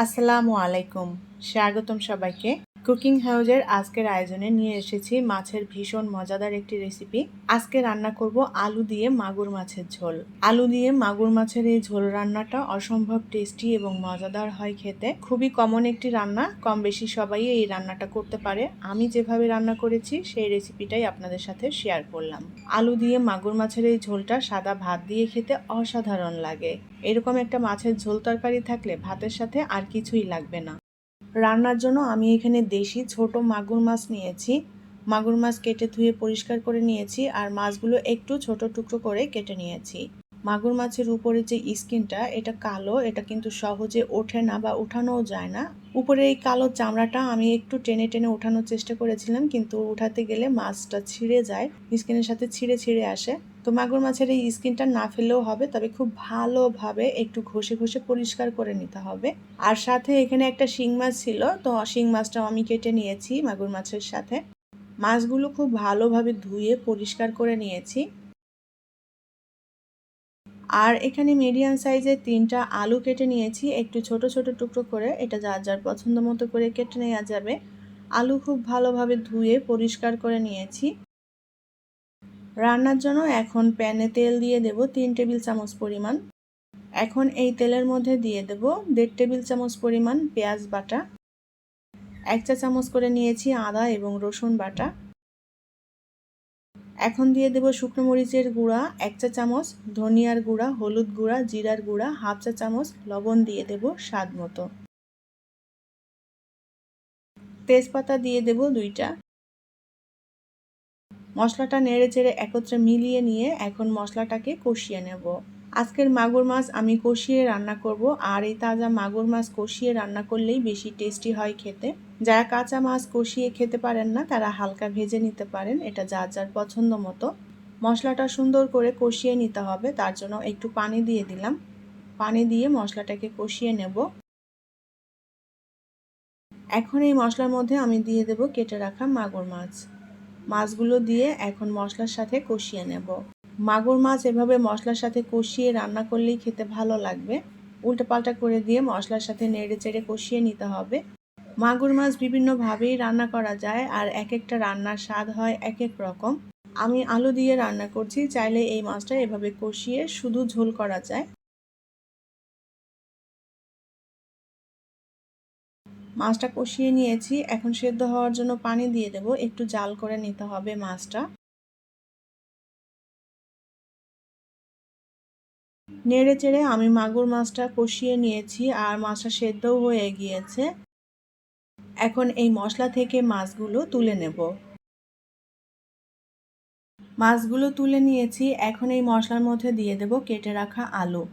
আসসালামু আলাইকুম। স্বাগতম সবাইকে। কুকিং হাউজের আজকের আয়োজনে নিয়ে এসেছি মাছের ভীষণ মজাদার একটি রেসিপি। আজকে রান্না করব আলু দিয়ে মাগুর মাছের ঝোল। আলু দিয়ে মাগুর মাছের এই ঝোল রান্নাটা অসম্ভব টেস্টি এবং মজাদার হয় খেতে। খুবই কমন একটি রান্না কম বেশি সবাই এই রান্নাটা করতে পারে। আমি যেভাবে রান্না করেছি, সেই রেসিপিটাই আপনাদের সাথে শেয়ার করলাম। আলু দিয়ে মাগুর মাছের এই ঝোলটা সাদা ভাত দিয়ে খেতে অসাধারণ লাগে। এরকম একটা মাছের ঝোল তরকারি থাকলে ভাতের সাথে আর কিছুই লাগবে না। রান্নার জন্য আমি এখানে দেশি ছোট মাগুর মাছ নিয়েছি। মাগুর মাছ কেটে ধুয়ে পরিষ্কার করে নিয়েছি আর মাছগুলো একটু ছোট টুকরো করে কেটে নিয়েছি। মাগুর মাছের উপরে যে স্কিনটা, এটা কালো, এটা কিন্তু সহজে ওঠে না বা উঠানোও যায় না। উপরে এই কালো চামড়াটা আমি একটু টেনে টেনে ওঠানোর চেষ্টা করেছিলাম, কিন্তু উঠাতে গেলে মাছটা ছিঁড়ে যায়, স্কিনের সাথে ছিঁড়ে ছিঁড়ে আসে। তো মাগুর মাছের এই স্কিনটা না ফেললেও হবে, তবে খুব ভালোভাবে একটু ঘষে ঘষে পরিষ্কার করে নিতে হবে। আর সাথে এখানে একটা শিং মাছ ছিল, তো শিং মাছটাও আমি কেটে নিয়েছি মাগুর মাছের সাথে। মাছগুলো খুব ভালোভাবে ধুয়ে পরিষ্কার করে নিয়েছি। আর এখানে মিডিয়াম সাইজের তিনটা আলু কেটে নিয়েছি। একটু ছোট ছোট টুকরো করে এটা যার যার পছন্দ মতো করে কেটে নেওয়া যাবে। আলু খুব ভালোভাবে ধুয়ে পরিষ্কার করে নিয়েছি। রান্নার জন্য এখন প্যানে তেল দিয়ে দেব তিন টেবিল চামচ পরিমাণ। এখন এই তেলের মধ্যে দিয়ে দেব দেড় টেবিল চামচ পরিমাণ পেঁয়াজ বাটা। এক চা চামচ করে নিয়েছি আদা এবং রসুন বাটা। এখন দিয়ে দেব শুকনো মরিচের গুঁড়া, এক চা চামচ ধনিয়ার গুঁড়া, হলুদ গুঁড়া, জিরার গুঁড়া, হাফ চা চামচ লবণ দিয়ে দেব স্বাদ মতো। তেজপাতা দিয়ে দেব দুইটা। মশলাটা নেড়ে চেড়ে একত্রে মিলিয়ে নিয়ে এখন মশলাটাকে কষিয়ে নেব। আজকের মাগুর মাছ আমি কষিয়ে রান্না করব, আর এই তাজা মাগুর মাছ কষিয়ে রান্না করলেই বেশি টেস্টি হয় খেতে। যারা কাঁচা মাছ কষিয়ে খেতে পারেন না, তারা হালকা ভেজে নিতে পারেন, এটা যার যার পছন্দ মতো। মশলাটা সুন্দর করে কষিয়ে নিতে হবে, তার জন্য একটু পানি দিয়ে দিলাম। পানি দিয়ে মশলাটাকে কষিয়ে নেব। এখন এই মশলার মধ্যে আমি দিয়ে দেব কেটে রাখা মাগুর মাছ। মাছগুলো দিয়ে এখন মশলার সাথে কষিয়ে নেব। মাগুর মাছ এভাবে মশলার সাথে কষিয়ে রান্না করলেই খেতে ভালো লাগবে। উল্টো পাল্টা করে দিয়ে মশলার সাথে নেড়ে চেড়ে কষিয়ে নিতে হবে। মাগুর মাছ বিভিন্নভাবেই রান্না করা যায় আর এক একটা রান্নার স্বাদ হয় এক এক রকম। আমি আলু দিয়ে রান্না করছি, চাইলে এই মাছটা এভাবে কষিয়ে শুধু ঝোল করা যায়। মাছটা কষিয়ে নিয়েছি। এখন সেদ্ধ হওয়ার জন্য পানি দিয়ে দেব। একটু জাল করে নিতে হবে মাছটা। নেড়ে চেড়ে আমি মাগুর মাছটা কষিয়ে নিয়েছি আর মাছটা সেদ্ধও হয়ে গিয়েছে। এখন এই মশলা থেকে মাছগুলো তুলে নেব। মাছগুলো তুলে নিয়েছি। এখন এই মশলার মধ্যে দিয়ে দেব কেটে রাখা আলু।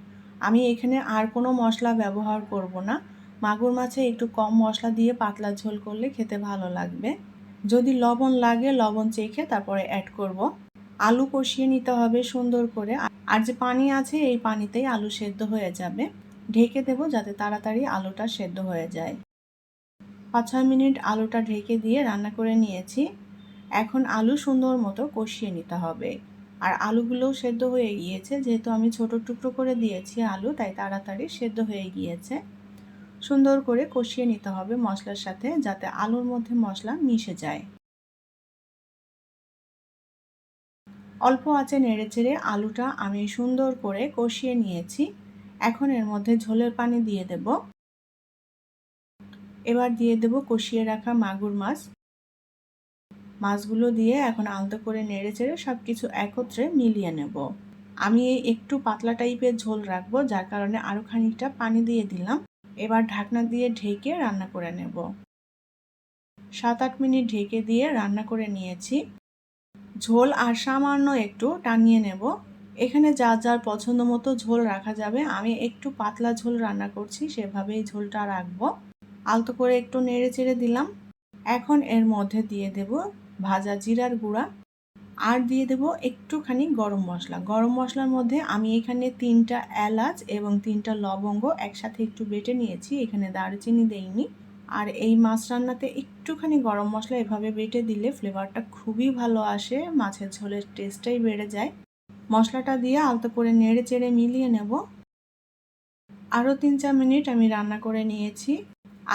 আমি এখানে আর কোনো মশলা ব্যবহার করব না। মাগুর মাছে একটু কম মশলা দিয়ে পাতলা ঝোল করলে খেতে ভালো লাগবে। যদি লবণ লাগে, লবণ চেখে তারপরে অ্যাড করব। আলু কষিয়ে নিতে হবে সুন্দর করে। আর যে পানি আছে, এই পানিতেই আলু সেদ্ধ হয়ে যাবে। ঢেকে দেবো যাতে তাড়াতাড়ি আলুটা সেদ্ধ হয়ে যায়। পাঁচ ছয় মিনিট আলুটা ঢেকে দিয়ে রান্না করে নিয়েছি। এখন আলু সুন্দর মতো কষিয়ে নিতে হবে। আর আলুগুলোও সেদ্ধ হয়ে গিয়েছে। যেহেতু আমি ছোট টুকরো করে দিয়েছি আলু, তাই তাড়াতাড়ি সেদ্ধ হয়ে গিয়েছে। সুন্দর করে কষিয়ে নিতে হবে মশলার সাথে যাতে আলুর মধ্যে মশলা মিশে যায়। অল্প আঁচে নেড়ে চেড়ে আলুটা আমি সুন্দর করে কষিয়ে নিয়েছি। এখন এর মধ্যে ঝোলের পানি দিয়ে দেব। এবার দিয়ে দেব কষিয়ে রাখা মাগুর মাছ। মাছগুলো দিয়ে এখন আলতো করে নেড়ে চেড়ে সব কিছু একত্রে মিলিয়ে নেব। আমি এই একটু পাতলা টাইপের ঝোল রাখব, যার কারণে আরও খানিকটা পানি দিয়ে দিলাম। এবার ঢাকনা দিয়ে ঢেকে রান্না করে নেব। সাত আট মিনিট ঢেকে দিয়ে রান্না করে নিয়েছি। ঝোল আর সামান্য একটু টানিয়ে নেব। এখানে যা যার পছন্দ মতো ঝোল রাখা যাবে। আমি একটু পাতলা ঝোল রান্না করছি, সেভাবেই ঝোলটা রাখব। আলতো করে একটু নেড়ে চেড়ে দিলাম। এখন এর মধ্যে দিয়ে দেব ভাজা জিরার গুঁড়া। আর দিয়ে দেব একটুখানি গরম মশলা। গরম মশলার মধ্যে আমি এখানে তিনটা এলাচ এবং তিনটা লবঙ্গ একসাথে একটু বেটে নিয়েছি। এখানে দারচিনি দেইনি। আর এই মাছ রান্নাতে একটুখানি গরম মশলা এভাবে বেটে দিলে ফ্লেভারটা খুবই ভালো আসে, মাছের ঝোলের টেস্টটাই বেড়ে যায়। মশলাটা দিয়ে আলতো করে নেড়ে চেড়ে মিলিয়ে নেব। আরও তিন চার মিনিট আমি রান্না করে নিয়েছি।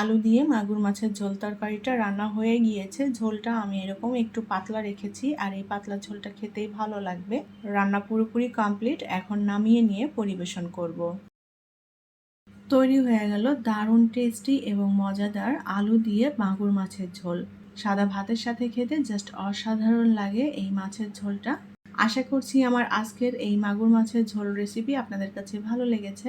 আলু দিয়ে মাগুর মাছের ঝোল তরকারিটা রান্না হয়ে গিয়েছে। ঝোলটা আমি এরকম একটু পাতলা রেখেছি আর এই পাতলা ঝোলটা খেতেই ভালো লাগবে। রান্না পুরোপুরি কমপ্লিট, এখন নামিয়ে নিয়ে পরিবেশন করব। তৈরি হয়ে গেল দারুণ টেস্টি এবং মজাদার আলু দিয়ে মাগুর মাছের ঝোল। সাদা ভাতের সাথে খেতে জাস্ট অসাধারণ লাগে এই মাছের ঝোলটা। আশা করছি আমার আজকের এই মাগুর মাছের ঝোল রেসিপি আপনাদের কাছে ভালো লেগেছে।